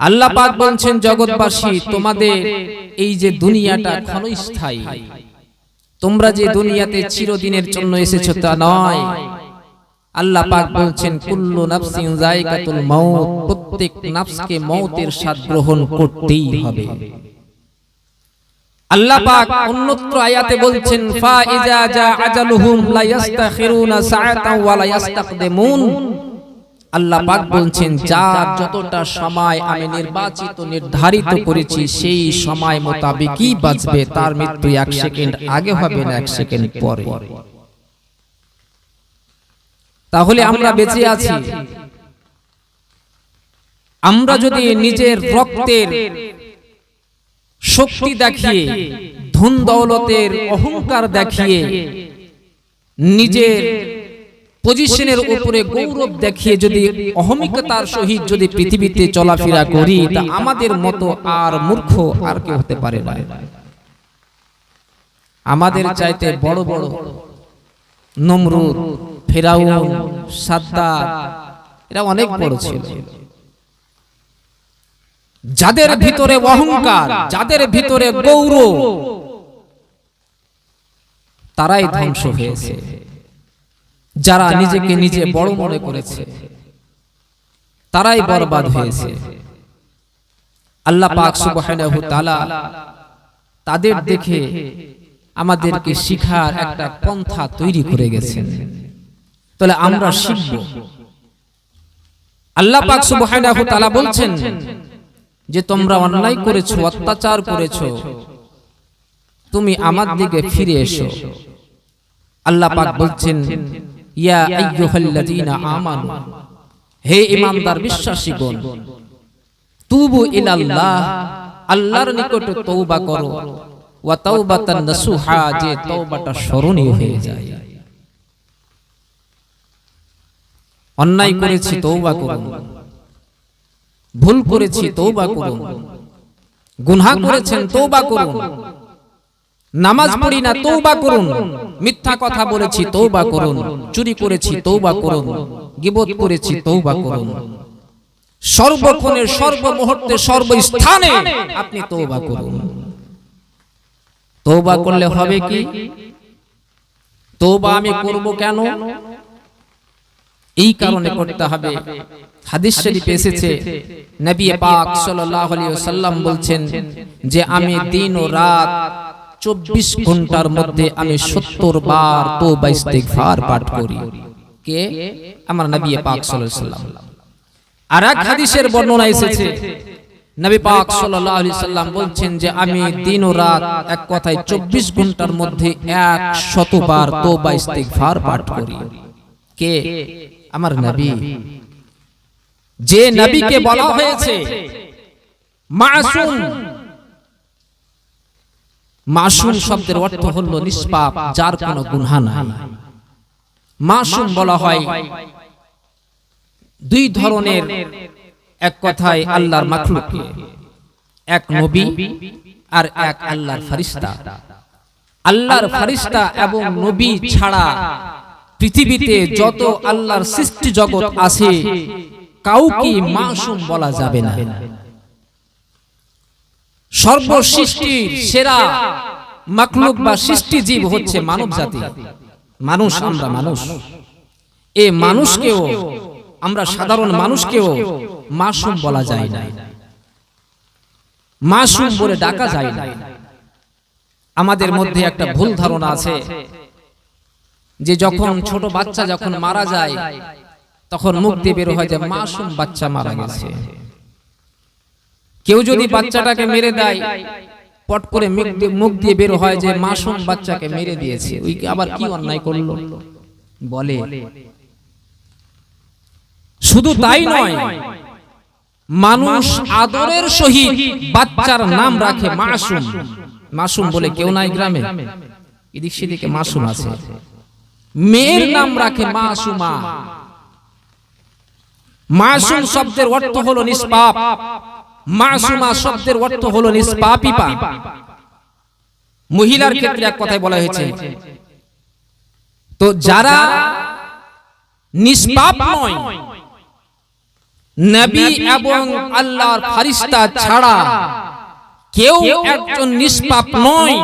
আল্লাহ পাক বলছেন জগৎবাসী তোমাদের এই যে দুনিয়াটা ক্ষণস্থায়ী। তোমরা যে দুনিয়াতে চিরদিনের জন্য এসেছ তা নয়। আল্লাহ পাক বলছেন কুল্লু নাফসিন যায়কাতুল মাউত প্রত্যেক নাফসকে মৌতের স্বাদ গ্রহণ করতেই হবে। আল্লাহ পাক অন্যত্র আয়াতে বলছেন ফা ইজা জা আজালুহুম লা ইস্তাখিরুনা সাআতাও ওয়া লা ইস্তাকদিমুন আল্লাহ পাক বলছেন যার যতটা সময় আমি নির্বাচিত নির্ধারিত করেছি সেই সময় মোতাবেকই বাঁচবে? তার মৃত্যু এক সেকেন্ড আগে হবে না এক সেকেন্ড পরে। তাহলে আমরা বেঁচে আছি। আমরা যদি নিজের রক্তের শক্তি দেখিয়ে ধন দৌলতের অহংকার দেখিয়ে নিজের পজিশনের উপরে গৌরব দেখিয়ে যদি অহমিকতার সহিত যদি পৃথিবীতে চলাফেরা করি তা আমাদের মতো আর মূর্খ আর কেউ হতে পারে না। আমাদের চাইতে বড় বড় নমরুদ ফেরাউন সাদ্দার এরা অনেক বড় ছিল। যাদের ভিতরে অহংকার যাদের ভিতরে গৌরব তারাই ধ্বংস হয়েছে। যারা নিজেকে নিজে বড় মনে করেছে তারাই বরবাদ হয়েছে। আল্লাহ পাক সুবহানাহু তাআলা তাদের দেখে আমাদেরকে শিখার একটা পন্থা তৈরি করে গেছেন। তাহলে আমরা শিখব। আল্লাহ পাক সুবহানাহু তাআলা বলছেন যে তোমরা অন্যায় করেছ অত্যাচার করেছ। তুমি আমার দিকে ফিরে এসো। আল্লাহ পাক বলছেন ইয়া আইয়ুহাল্লাযীনা আমানু। হে ঈমানদার বিশ্বাসীগণ তুবু ইলাল্লাহ আল্লাহর নিকটে তওবা করো। ওয়া তাওবাতান নাসুহা যে তওবাটা স্মরণীয় হয়ে যায়। অন্যায় করেছি তওবা করুন। ভুল করেছি তওবা করুন। গুনাহ করেছেন তওবা করুন। নামাজ পড়ি না তৌবা করুন। মিথ্যা কথা বলেছি তৌবা করুন। চুরি করেছি তৌবা করুন। গিবত করেছি তৌবা করুন। সর্বক্ষণে সর্বমুহূর্তে সর্বস্থানে আপনি তৌবা করুন। তৌবা করলে হবে কি? তৌবা আমি করব কেন? এই কারণে করতে হবে। হাদিস শরীফে এসেছে নবী পাক সাল্লাল্লাহু আলাইহি ওয়াসাল্লাম বলছেন যে আমি দিন ও রাত চব্বিশ ঘণ্টার মধ্যে আমি সত্তর বার তো ইস্তেগফার পাঠ করি। কে? আমার নবী পাক সাল্লাম। আর এক হাদিসের বর্ণনা এসেছে। নবী পাক সাল্লাল্লাহু আলাইহি সাল্লাম বলছেন যে আমি দিন ও রাত এক কথায় চব্বিশ ঘণ্টার মধ্যে এক শতবার তওবা ইস্তেগফার পাঠ করি। কে? আমার নবী। যে নবীকে বলা হয়েছে মাসুম মাসুম শব্দের অর্থ হল নিষ্পাপ যার কোনো গুনহা নাই। মাসুম বলা হয় দুই ধরনের এক কথায় আল্লাহর মাখলুককে এক নবী আর এক আল্লাহর ফারিস্তা আল্লাহর ফারিস্তা এবং নবী ছাড়া পৃথিবীতে যত আল্লাহর সৃষ্টি জগৎ আছে কাউকে মাসুম বলা যাবে না। সর্বসৃষ্টির সেরা মাকলুক বা সৃষ্টি জীব হচ্ছে মানব জাতি। মানুষ আমরা মানুষ। এ মানুষকেও আমরা সাধারণ মানুষকেও মাসুম বলা যায় না। মাসুম বলে ডাকা যায় না। আমাদের মধ্যে একটা ভুল ধারণা আছে। যে যখন ছোট বাচ্চা যখন মারা যায় তখন মুখ দিয়ে বের হয় যে মাসুম বাচ্চা মারা গেছে। কেউ যদি বাচ্চাটাকে মেরে দেয় পট করে মুখ দিয়ে বের হয় যে মাসুম বাচ্চাকে মেরে দিয়েছে। ওই আবার কি অন্যায় করল? বলে। শুধু তাই নয় মানুষ আদরের সহিত বাচ্চার নাম রাখে মাসুম। মাসুম। বলে কেউ নাই গ্রামে। এদিক সেদিকে মাসুম আছে। মেয়ের নাম রাখে মাসুমা। মাসুম। শব্দের অর্থ হলো নিষ্পাপ। মাসুমা শব্দের অর্থ হলো নিষ্পাপিপা। মহিলার ক্ষেত্রে এক কথায় বলা হয়েছে। তো যারা নিষ্পাপ নয় নবী এবং আল্লাহর ফারিস্তা ছাড়া কেউ একজন নিষ্পাপ নয়।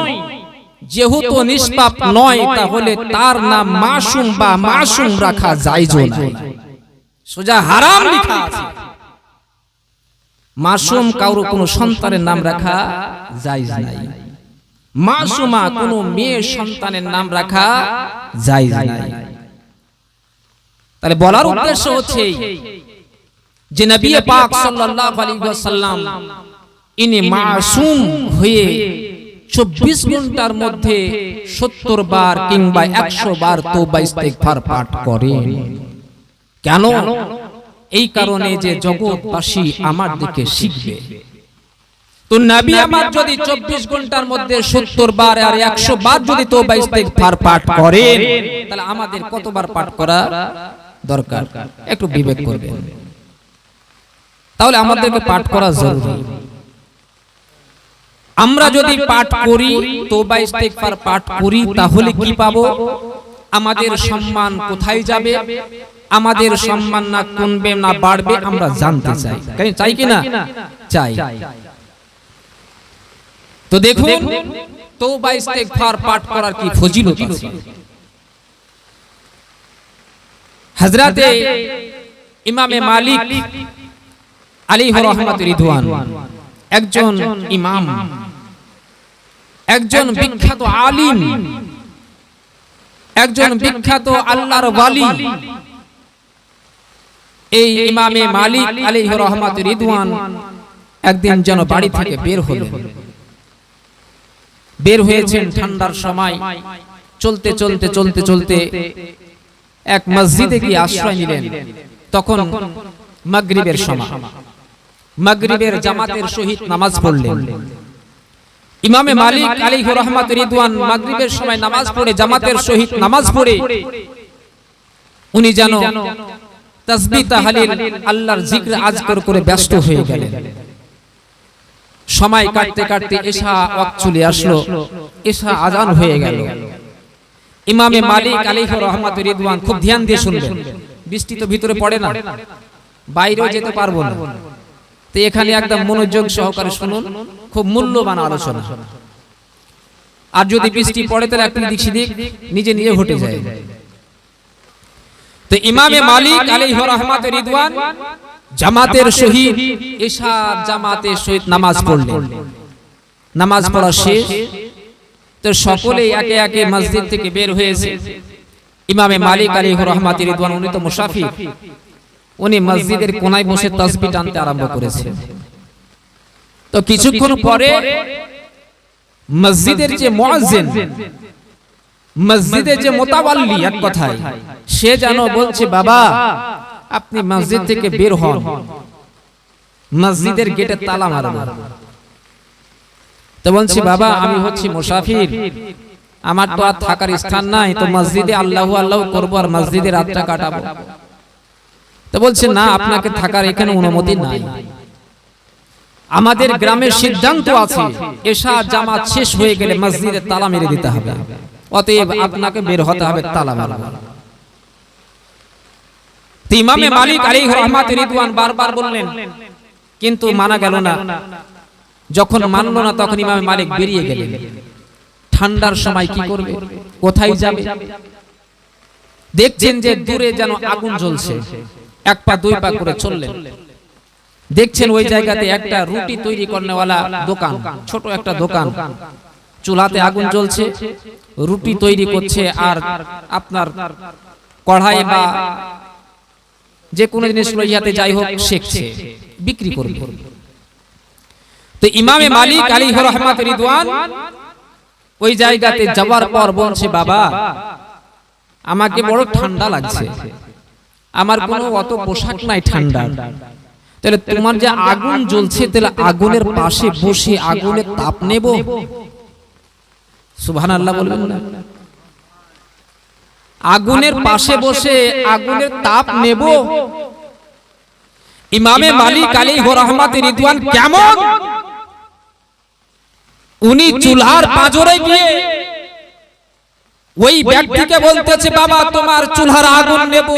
যেহেতু নিষ্পাপ নয় তাহলে তার নাম মাসুম বা মাসুম রাখা যায় সোজা হারাম লেখা আছে। মাসুম কারও কোনো সন্তানের নাম রাখা যাইজ নাই। মাসুমা কোনো মেয়ে সন্তানের নাম রাখা যাইজ নাই। তাহলে বলার উদ্দেশ্য হচ্ছে যে নবী পাক সাল্লাল্লাহু আলাইহি ওয়াসাল্লাম ইনি মাসুম হয়ে চব্বিশ ঘণ্টার মধ্যে সত্তর বার কিংবা একশো বার তোবা ইস্তেগফার পাঠ করেন। কেন? এই কারণে যে জগৎবাসী আমার দিকে শিখবে। তো নবী আমার যদি চব্বিশ ঘণ্টার মধ্যে সত্তর বার আর একশো বার যদি তোবা ইস্তেগফার পাঠ করেন তাহলে আমাদের কতবার পাঠ করা দরকার? একটু বিবেক করবেন। তাহলে আমাদেরকে পাঠ করা জরুরি। আমরা যদি পাঠ করি ইস্তেগফার পাঠ করি তাহলে কি পাবো? আমাদের সম্মান কোথায় যাবে? আমাদের সম্মান না কমবে না বাড়বে আমরা জানতে চাই। চাই। কি না? চাই। তো দেখুন তোবা ইস্তেগফার পাঠ করার কি ফজিলত আছে? হযরতে ইমামে মালিক আলাইহি রহমাত রিদওয়ান। একজন ইমাম। একজন বিখ্যাত আলিম। একজন বিখ্যাত আল্লাহর ওয়ালি। এই ইমামে মালিক আলাইহি রহমাত রিদওয়ান একদিন যেন বাড়ি থেকে বের হলেন। বের হয়েছেন ঠান্ডার সময়। চলতে চলতে চলতে চলতে এক মসজিদে গিয়ে আশ্রয় নিলেন। তখন মাগরিবের সময়। মাগরিবের জামাতের সহিত নামাজ পড়লেন। ইমামে মালিক আলাইহি রহমাত রিদওয়ান মাগরিবের সময় নামাজ পড়ে জামাতের সহিত নামাজ পড়ে। উনি যেন তাহলিল আল্লাহর জিকর আজকর করে ব্যস্ত হয়ে গেলেন। সময় কাটতে কাটতে এশা ওয়াক্ত চলে আসলো। এশা আজান হয়ে গেল। ইমামে মালিক আলাইহি রহমাত রিদওয়ান খুব ধ্যান দিয়ে শুনলেন বৃষ্টি তো ভিতরে পড়ে না। বাইরেও যেতে পারব না। তো এখানে একদম মনোযোগ সহকারে শুনুন। খুব মূল্যবান আলোচনা। আর যদি বৃষ্টি পড়ে তাহলে একটু দিক সেদিক নিজে নিজে ঘটে যায়। তো ইমামে মালিক আলাইহি রহমাত রিদওয়ান জামাতের শহীদ ইশার জামাতের শহীদ নামাজ পড়লেন। নামাজ পড়া শেষ। তো সকলেই একে একে মসজিদ থেকে বের হয়েছে। ইমামে মালিক আলী রহমাত রিদওয়ান উনি তো মুসাফির উনি মসজিদের কোনায় বসে তসবি টানতে আরম্ভ করেছে। তো কিছুক্ষণ পরে মসজিদের যে মুয়াজ্জিন মসজিদের যে মোতাবাল্লি এক কথায় সে যেন বলছে বাবা আপনি মসজিদ থেকে বের হন। মসজিদের গেটে তালা মারুন। তো বলছি বাবা আমি হচ্ছি মুসাফির। আমার তো আর থাকার স্থান নাই তো মসজিদে আল্লাহ আল্লাহ করব আর মসজিদে রাতটা কাটাবো। তো বলছে না আপনাকে থাকার এখানে অনুমতি নাই। আমাদের গ্রামের সিদ্ধান্ত আছে এশা জামাত শেষ হয়ে গেলে মসজিদে তালা মেরে দিতে হবে। অতএব আপনাকে বের হতে হবে তালা ইমামে মালিক আলাইহি রহমাত রিদওয়ান বারবার বললেন কিন্তু মানা গেল না। যখন মানলো না তখন ইমামে মালিক বেরিয়ে গেলেন। ঠান্ডার সময় কি করবে? কোথায় যাবে? দেখছেন যে দূরে যেন আগুন জ্বলছে। এক পা দুই পা করে চললেন। দেখছেন ওই জায়গাতে একটা রুটি তৈরি করনেওয়ালা দোকান ছোট একটা দোকান। চুলাতে আগুন জ্বলছে রুটি তৈরি করছে আর আপনার কড়াই বা যে কোনো জিনিস ইয়াতে যাই হোক শেখছে বিক্রি করবে। তো ইমামে মালিক আলী রহমাত রিদওয়ান ওই জায়গাতে যাওয়ার পর বলছে বাবা আমাকে বড় ঠান্ডা লাগছে। আমার কোনো অত পোশাক নাই ঠান্ডা তাহলে তোমার যে আগুন জ্বলছে তাহলে আগুনের পাশে বসে আগুনের তাপ নেব। সুবহান আল্লাহ বলবেন না। আগুনের পাশে বসে আগুনের তাপ নেব। ইমামে মালিক আলী রহমাত রিদওয়ান কেমন? উনি চুলহার পাঁজরে গিয়ে ওই ব্যক্তিকে বলতেছে বাবা তোমার চুলহার আগুন নেব।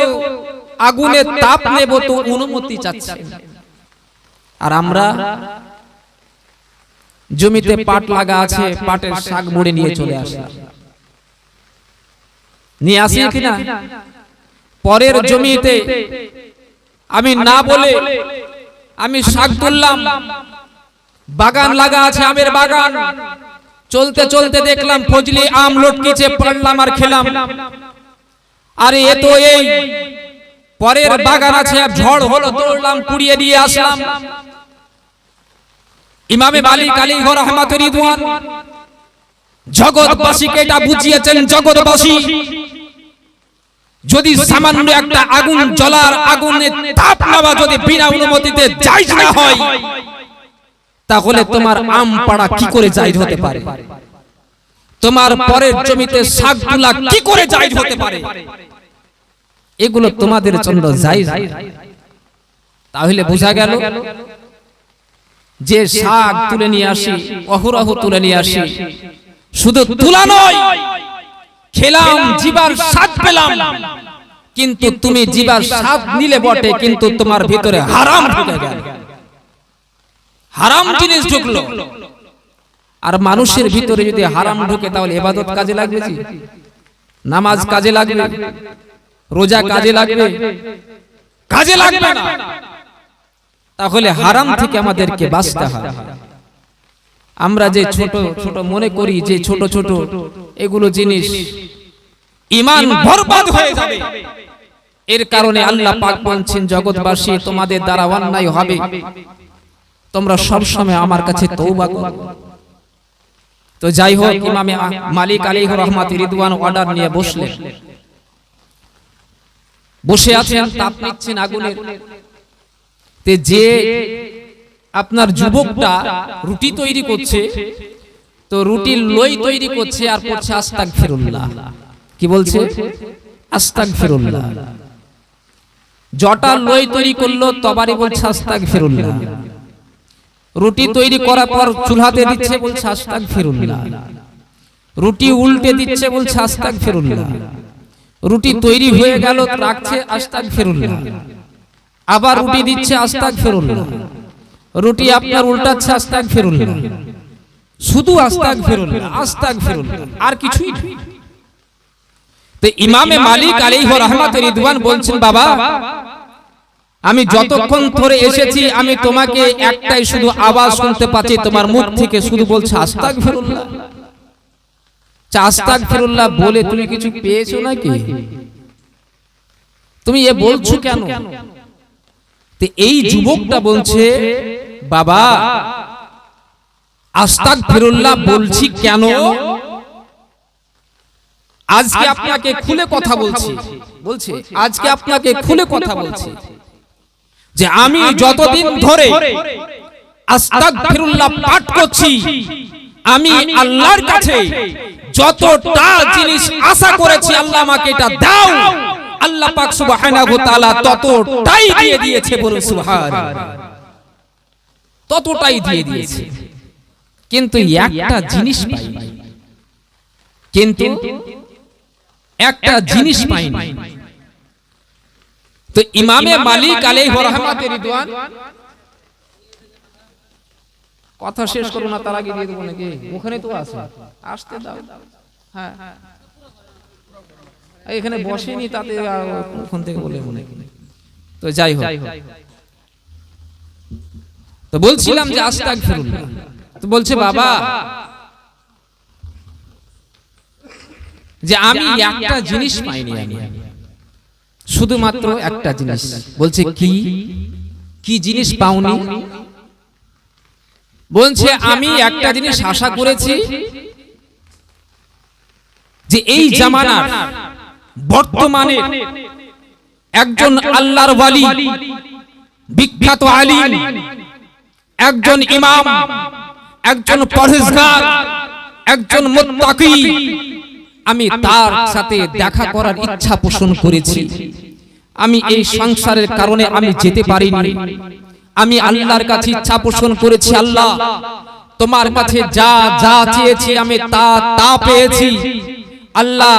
আগুনের তাপ নেব। তো অনুমতি চাচ্ছে আর আমরা জমিতে পাট লাগা আছে পাটের শাক মুড়ে নিয়ে চলে আসি। নিয়ে আসি কিনা পরের জমিতে আমি না বলে আমি শাক তুললাম। বাগান লাগা আছে আমের বাগান। চলতে চলতে দেখলাম ফজলি আম লটকিছে পড়লাম আর খেলাম। আরে এ তো এই। পরের বাগান আছে ঝড় হলো দৌড়লাম কুড়িয়ে দিয়ে আসলাম। ইমামে মালিক আলী রহমাত রিদওয়ান, জগৎবাসীকে এটা বুঝিয়েছেন জগৎবাসী। যদি সামান্য একটা আগুন জ্বলার আগুনে তাপ নেওয়া যদি বিনা অনুমতিতে জায়জ না হয়, তাহলে তোমার আম পাড়া কি করে জায়জ হতে পারে? তোমার পরের জমিতে শাক তুলা কি করে জায়জ হতে পারে? এগুলো তোমাদের জন্য জায়জ। তাহলে বোঝা গেল যে শাক তুলে নিয়ে আসি, অহরহ তুলে নিয়ে আসি। শুধু তুলা নয়, খেলাম, জিবার স্বাদ পেলাম। কিন্তু তুমি জিবার স্বাদ নিলে বটে, কিন্তু তোমার ভিতরে হারাম ঢুকে গেল। হারাম জিনিস ঢুকলো। আর মানুষের ভিতরে যদি হারাম ঢুকে, তাহলে এবাদত কাজে লাগবে নামাজ কাজে লাগবে? রোজা কাজে লাগবে? কাজে লাগবে না। তাহলে হারাম থেকে আমাদেরকে বাঁচতে হয়। আমরা যে ছোট ছোট মনে করি যে ছোট ছোট এগুলো জিনিস ইমান বরবাদ হয়ে যাবে। এর কারণে আল্লাহ পাক বলছেন জগৎবাসী তোমাদের দ্বারা অন্যায় হবে। তোমরা সব সময় আমার কাছে তৌবা করো। তো যাই হোক ইমামে মালিক আলী রহমাত রিদওয়ান অর্ডার নিয়ে বসলেন। বসে আছেন তাপ নিচ্ছেন আগুনের। তে যে আপনার যুবকটা রুটি তৈরি করছে তো রুটির লই তৈরি করছে আর পড়ছে আস্তাক ফিরুল্লাহ কি বলছে? আস্তাক ফিরুল্লাহ জটা লই তৈরি করল তবারি বলছে আস্তাক ফিরুল্লাহ রুটি তৈরি করার পর চুলাতে দিচ্ছে বলছে আস্তাক ফিরুল্লাহ রুটি উল্টে দিচ্ছে বলছে আস্তাক ফিরুল্লাহ রুটি তৈরি হয়ে গেল রাখছে আস্তাক ফিরুল্লাহ আবার রুটি দিচ্ছে আস্তাক ফিরুল্লাহ রুটি আপনার উল্টাচ্ছে আস্তাক ফিরুল্লাহ শুধু আস্তাক ফিরুল্লাহ আস্তাক ফিরুল্লাহ আর কিছুই তো ইমামে মালিক আলাইহি রহমাতুর রিদওয়ান বলছেন বাবা আমি যতক্ষণ ধরে এসেছি আমি তোমাকে একটাই শুধু আওয়াজ শুনতে পাচ্ছি তোমার মুখ থেকে শুধু বলছে আস্তাক ফিরুল্লাহ আস্তাক ফিরুল্লাহ বলে তুমি কিছু পেয়েছ নাকি? তুমি এ বলছো কেন? তো এই যুবকটা বলছে বাবা আস্তাক ফিরুল্লাহ বলছি কেন? আজকে আপনাকে খুলে কথা বলছি। বলছে। আজকে আপনাকে খুলে কথা বলছি। যে আমি যতদিন ধরে আস্তাগফিরুল্লাহ পাঠ করছি আমি আল্লাহর কাছে যতটা জিনিস আশা করেছি আল্লাহ আমাকে এটা দাও। আল্লাহ পাক সুবহানাহু তাআলা ততটাই দিয়ে দিয়েছে বলে সুবহান ততটাই দিয়ে দিয়েছে। কিন্তু একটা জিনিস পাই কিন্তু একটা জিনিস পাইনি। তো ইমামে মালিক আলাইহি রহমাতুর রিদওয়ান। কথা শেষ করো না তার আগে দিয়ে দেবো নাকি? ওখানে তো আছে। আসতে দাও। হ্যাঁ। এখানে বসেনি তাতে ওখান থেকে বলে মনে তো যাই হোক। তো বলছিলাম যে আস্তাক ফিরুল্লাহ তো বলছে বাবা যে আমি একটা জিনিস পাইনি আমি। শুধুমাত্র একটা জিনিস। বলছে কি? কি? জিনিস পাওনি? বলছে আমি একটা জিনিস আশা করেছি যে এই জামানার বর্তমানে একজন আল্লাহর ওয়ালি বিখ্যাত আলিম একজন ইমাম একজন পরহেজগার একজন মুত্তাকি। আমি তার সাথে দেখা করার ইচ্ছা পোষণ করেছি। আমি এই সংসারের কারণে আমি যেতে পারিনি। আমি আল্লাহর কাছে ইচ্ছা পোষণ করেছি আল্লাহ। তোমার কাছে যা যা চেয়েছি আমি তা তা পেয়েছি। আল্লাহ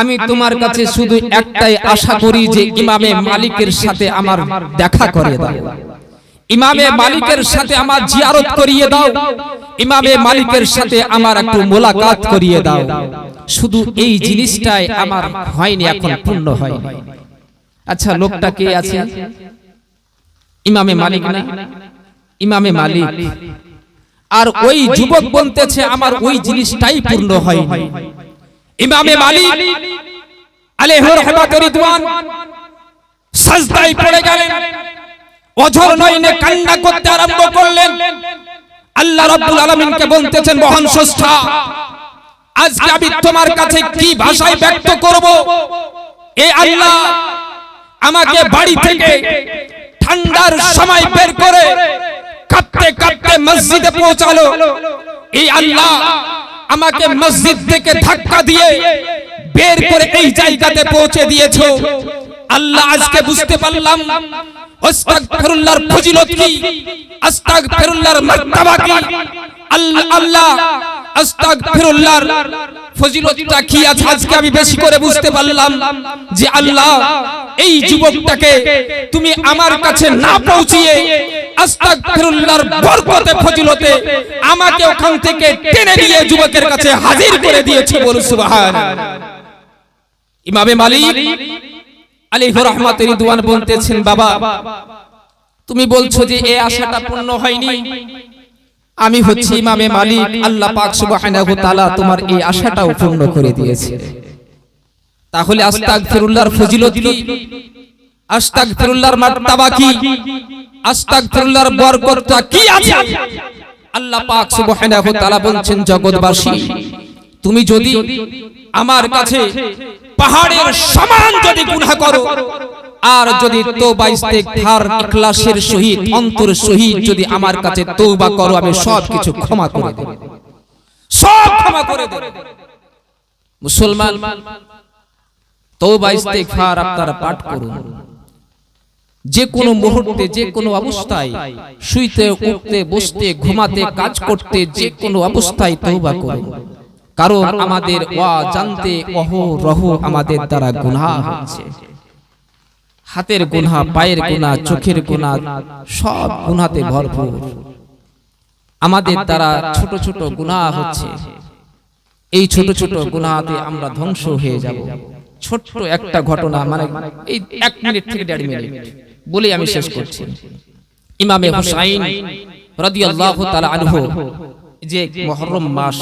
আমি তোমার কাছে শুধু একটাই আশা করি যে ইমামে মালিকের সাথে আমার দেখা করে দাও। ইমামে মালিকের সাথে আমার জিয়ারত করিয়ে দাও। ইমামে মালিকের সাথে আমার একটু মোলাকাত করিয়ে দাও। শুধু এই জিনিসটাই আমার হয়নি এখন পূর্ণ হয় আচ্ছা লোকটা কে আছে? ইমামে মালিক না ইমামে মালিক। আর ওই যুবক বলতেছে আমার ওই জিনিসটাই পূর্ণ হয়নি। ইমামে মালিক আলাইহির রহমাত রিদওয়ান সাজদায় পড়ে গেলেন অঝর নয়নে কান্না করতে আরম্ভ করলেন। আল্লাহ রাব্বুল আলামিনকে বলতেছেন মহান স্রষ্টা আজকে আমি তোমার কাছে কি ভাষায় ব্যক্ত করব? এ আল্লাহ আমাকে বাড়ি থেকে ঠান্ডার সময় বের করে কাঁপতে কাঁপতে মসজিদে পৌঁছালো। এই আল্লাহ আমাকে মসজিদ থেকে ধাক্কা দিয়ে বের করে এই জায়গাতে পৌঁছে দিয়েছ। আল্লাহ আজকে বুঝতে পারলাম। আস্তাগফিরুল্লাহর ফজিলত কি? আস্তাগফিরুল্লাহর মার্তবা কি? আল্লাহ আস্তাগফিরুল্লাহর ফজিলতটা কি আছে? আজকে আমি বেশি করে বুঝতে পারলাম যে আল্লাহ, এই যুবকটাকে তুমি আমার কাছে না পৌঁছিয়ে আস্তাগফিরুল্লাহর বরকতে, ফজিলতে আমাকে ওখান থেকে টেনে নিয়ে যুবকের কাছে হাজির করে দিয়েছে বল সুবহান ইমামে মালিক আলাইহি রহমাত রিদওয়ান বলতেছেন, বাবা, তুমি বলছো যে এই আশাটা পূর্ণ হয়নি। আমি হচ্ছি ইমামে মালিক আল্লাহ পাক সুবহানাহু তাআলা তোমার এই আশাটাও পূর্ণ করে দিয়েছে। তাহলে আস্তাগফিরুল্লাহর ফজিলত কি? আস্তাগফিরুল্লাহর মার্তবা কি? আস্তাগফিরুল্লাহর বরকতটা কি আছে? আল্লাহ পাক সুবহানাহু তাআলা বলছেন জগৎবাসী তুমি যদি আমার কাছে পাহাড়ের সমান যদি গুনাহ করো আর যদি তওবা ইস্তেগফার ইখলাসের সহিত অন্তর সহিত যদি আমার কাছে তওবা করো আমি সব কিছু ক্ষমা করে দেব। সব ক্ষমা করে দেব। মুসলমান তওবা ইস্তেগফার আপনারা পাঠ করুন। যে কোনো মুহূর্তে যে কোনো অবস্থায় শুইতে উঠতে বসতে ঘুমাতে কাজ করতে যে কোনো অবস্থায় তওবা করুন। কারণ আমাদের ওয়া জানতে অহ রহ আমাদের দ্বারা গুনাহ হচ্ছে হাতের গুনাহ পায়ের গুনা চোখের গুনা সব গুনাহতে ভরপুর। আমাদের দ্বারা ছোট ছোট গুনাহ হচ্ছে। এই ছোট ছোট গুনাহতে আমরা ধ্বংস হয়ে যাব। ছোট্ট একটা ঘটনা মানে এই এক মিনিট থেকে দেড় মিনিট বলে আমি শেষ করছি। ইমামে হুসাইন রাদিয়াল্লাহু তাআলা আনহু যে মুহররম মাস।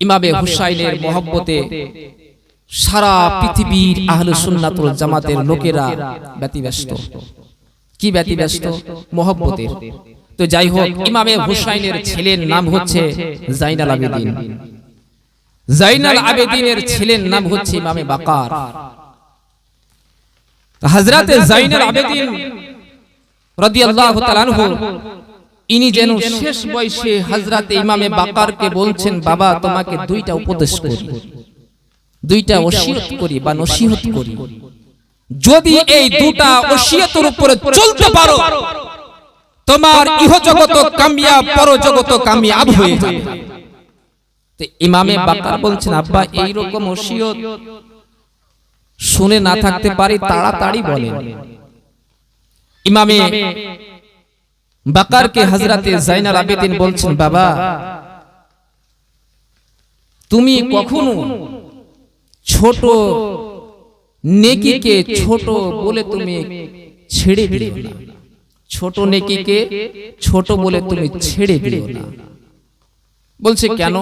ইমামে হুসাইনের মহব্বতে সারা পৃথিবীর আহলে সুন্নাতুল জামাতের লোকেরা ব্যতিব্যস্ত। কি ব্যতিব্যস্ত? মহব্বতের। তো যাই হোক ইমামে হুসাইনের ছেলের নাম হচ্ছে জাইনাল আবেদিন। জাইনাল আবেদিনের ছেলের নাম হচ্ছে ইমামে বাকার। হযরতে জাইনাল আবেদিন রাদিয়াল্লাহু তাআলা আনহু। ইনি যেন শেষ বয়সে হযরতে ইমামে বাকারকে বলছেন বাবা তোমাকে দুইটা উপদেশ করি দুইটা ওসিয়ত করি বা নসিহত করি। যদি এই দুটা ওসিয়তের উপরে চলতে পারো তোমার ইহ জগত কামিয়াব পর জগত কামিয়াব হয়ে যাবে তো ইমামে বাকার বলছেন আব্বা এই রকম ওসিয়ত শুনে না থাকতে পারি তাড়াতাড়ি বলেন। ইমামে বাকারকে হজরতে জাইনাল আবেদিন বলছেন বাবা তুমি কখনো ছোট নেকিকে ছোট বলে তুমি ছেড়ে দিও না। ছোট নেকিকে ছোট বলে তুমি ছেড়ে দিও না। বলছে কেন?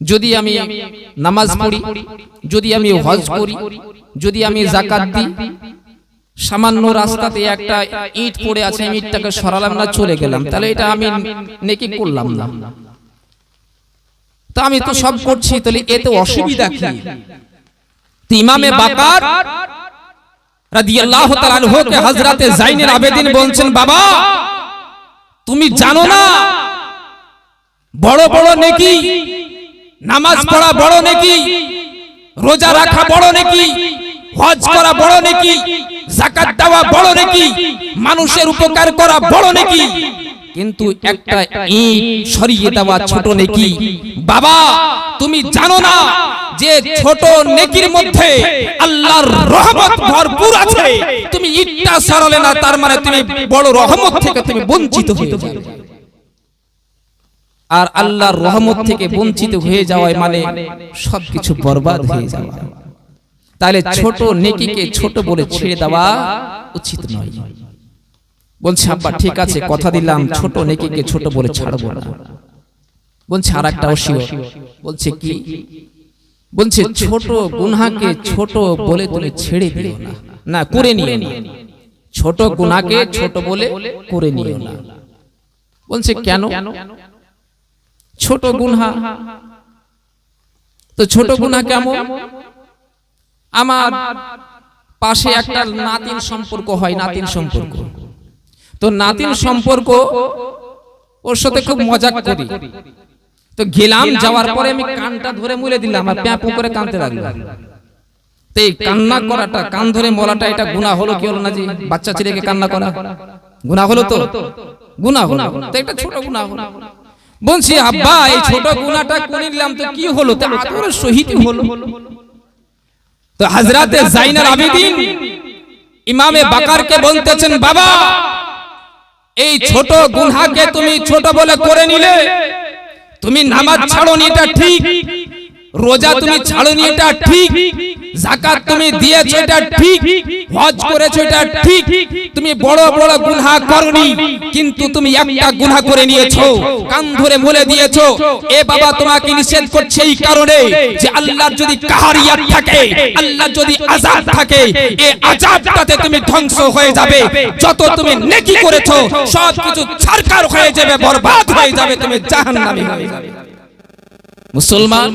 যদি আমি নামাজ পড়ি যদি আমি হজ করি যদি আমি জাকাত দিই সামান্য রাস্তাতে একটা ইট পড়ে আছে আমি ইটটাকে সরালাম না চলে গেলাম। তাহলে এটা আমি নেকি করলাম না। তা আমি তো সব করছি তাহলে এতে অসুবিধা কি? ইমামে বাকার রাদিয়াল্লাহু তাআলা আনহু কে হযরতে জাইনুল আবেদিন বলছেন বাবা তুমি জানো না বড় বড় নেকি নামাজ পড়া বড় নেকি রোজা রাখা বড় নেকি হজ করা বড় নেকি জাকাত দেওয়া বড় নেকি মানুষের উপকার করা বড় নেকি কিন্তু একটা ইট সরিয়ে দেওয়া ছোট নেকি। বাবা তুমি জানো না যে ছোট নেকির মধ্যে আল্লাহর রহমত ভরপুর আছে। তুমি ইটটা সরালে না তার মানে তুমি বড় রহমত থেকে তুমি বঞ্চিত হয়ে যাবে। আর আল্লাহর রহমত থেকে বঞ্চিত হয়ে যাওয়ায় মানে সবকিছু বরবাদ হয়ে যাওয়া। তাহলে ছোট নেকিকে ছোট বলে ছেড়ে দেওয়া উচিত নয়। বলছে আব্বা ঠিক আছে কথা দিলাম ছোট নেকিকে ছোট বলে ছাড়বো না। বলছে আর একটা অসিও বলছে কি? বলছে ছোট গুনহাকে ছোট বলে তুমি ছেড়ে দিও না। না। করে নিও না। ছোট গুনাকে ছোট বলে করে নিও না। বলছে কেন? ছোট গুনহা। তো ছোট গুনহা কেমন? আমার পাশে একটা নাতিন সম্পর্ক হয় নাতিন সম্পর্ক। তো নাতিন সম্পর্ক ওর সাথে খুব মজা করি। তো গেলাম যাওয়ার পরে আমি কানটা ধরে মুলে দিলাম আর প্যাপু করে কানতে লাগলাম। তো এই কান্না করাটা কান ধরে মলাটা এটা গুণা হলো কি হলো না যে বাচ্চা ছেলেকে কান্না করা। গুণা হলো তো? গুণা হলো তো। একটা ছোট গুণা হলো। বলছি আব্বা এই ছোট গুণাটা করে নিলাম তো কি হলো? তো আতর শহীদ হলো। তো হযরতে জাইনাল আবেদিন ইমামে বাকারকে বলতেছেন বাবা এই ছোট গুনহাকে তুমি ছোট বলে করে নিলে তুমি নামাজ ছাড়োনি এটা ঠিক। রোজা তুমি ছাড়োনি এটা ঠিক। জাকাত তুমি দিয়েছ এটা ঠিক। হজ করেছ এটা ঠিক। তুমি বড় বড় গুনাহ করনি কিন্তু তুমি একটা গুনাহ করে নিয়েছো। কান ধরে বলে দিয়েছ এ বাবা তোমাকে নিষেধ করছে এই কারণে যে আল্লাহর যদি কাহারিয়াত থাকে আল্লাহ যদি আযাব থাকে এই আযাবটাতে তুমি ধ্বংস হয়ে যাবে। যত তুমি নেকি করেছ সব কিছু ছারকার হয়ে যাবে বরবাদ হয়ে যাবে তুমি জাহান্নামী হয়ে যাবে। মুসলমান,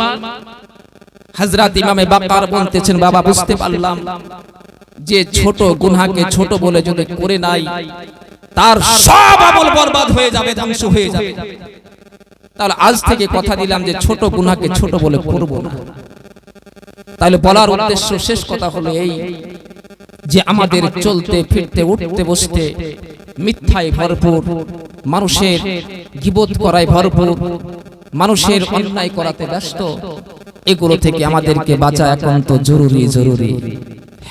হযরত ইমামে বাকার বলতেছেন, বাবা, বুঝতে পারলাম যে ছোট গুনাহকে ছোট বলে যদি করে নাই, তার সব আমল বরবাদ হয়ে যাবে, ধ্বংস হয়ে যাবে। তাহলে আজ থেকে কথা দিলাম যে ছোট গুনাহকে ছোট বলে করব না। তাহলে বলার উদ্দেশ্য শেষ কথা হলো এই যে আমাদের চলতে, ফিরতে, উঠতে, বসতে মিথ্যায় ভরপুর, মানুষের গিবত করায় ভরপুর মানুষের অন্যায় করাতে ব্যস্ত। এগুলো থেকে আমাদেরকে বাঁচা একান্ত জরুরি জরুরি।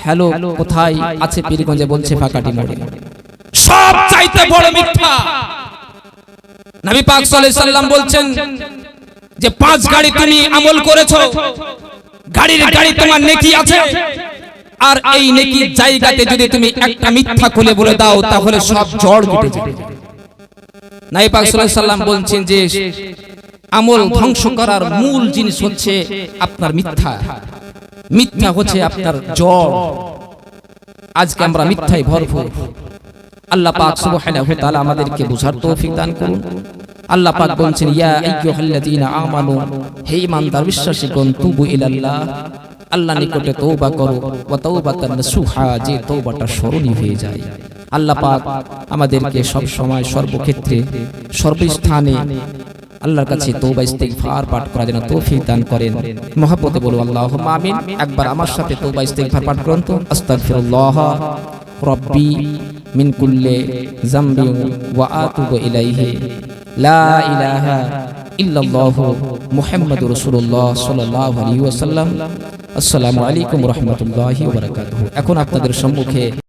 হ্যালো কোথায়? আছে পীরগঞ্জে বলছে ফাঁকাটি মোড়ে। সব চাইতে বড় মিথ্যা। নবী পাক সাল্লাল্লাহু আলাইহি সাল্লাম বলছেন যে পাঁচ গাড়ি তুমি আমল করেছ। গাড়ির গাড়ি তোমার নেকি আছে। আর এই নেকি জায়গাতে যদি তুমি একটা মিথ্যা খুলে বলে দাও তাহলে সব জড় উঠে যাবে। নবী পাক সাল্লাল্লাহু আলাইহি সাল্লাম বলছেন যে আমল ধ্বংস করার মূল জিনিস হচ্ছে আপনার মিথ্যা। মিথ্যা। হচ্ছে আপনার জড় আজকে আমরা মিথ্যায় ভরপুর। আল্লাহ পাক সুবহানাহু ওয়া তাআলা আমাদেরকে বুঝার তৌফিক দান করুন। আল্লাহ পাক বলছেন ইয়া আইয়ুহাল্লাযীনা আমানু হে ঈমানদার বিশ্বাসীগণ তুবু ইলাল্লাহ। আল্লাহ নিকটে তওবা করো ওয়া তাওবাতান নাসুহা যে তওবাটা স্মরণীয় হয়ে যায়। আল্লাহ পাক আমাদেরকে সব সময় সর্বক্ষেত্রে সর্বস্থানে আল্লাহর কাছে তওবা ইস্তিগফার পাঠ করার জন্য তৌফিক দান করেন। মহব্বতে বলো আল্লাহুম্মা আমিন। একবার আমার সাথে তওবা ইস্তিগফার পাঠ করুন তো। আস্তাগফিরুল্লাহ। রব্বি মিন কুল্লি যামবি ওয়া আতুবু ইলাইহি। লা ইলাহা ইল্লাল্লাহ মুহাম্মাদুর রাসূলুল্লাহ সাল্লাল্লাহু আলাইহি ওয়াসাল্লাম। আসসালামু আলাইকুম ওয়া রাহমাতুল্লাহি ওয়া বারাকাতুহু। এখন আপনাদের সম্মুখে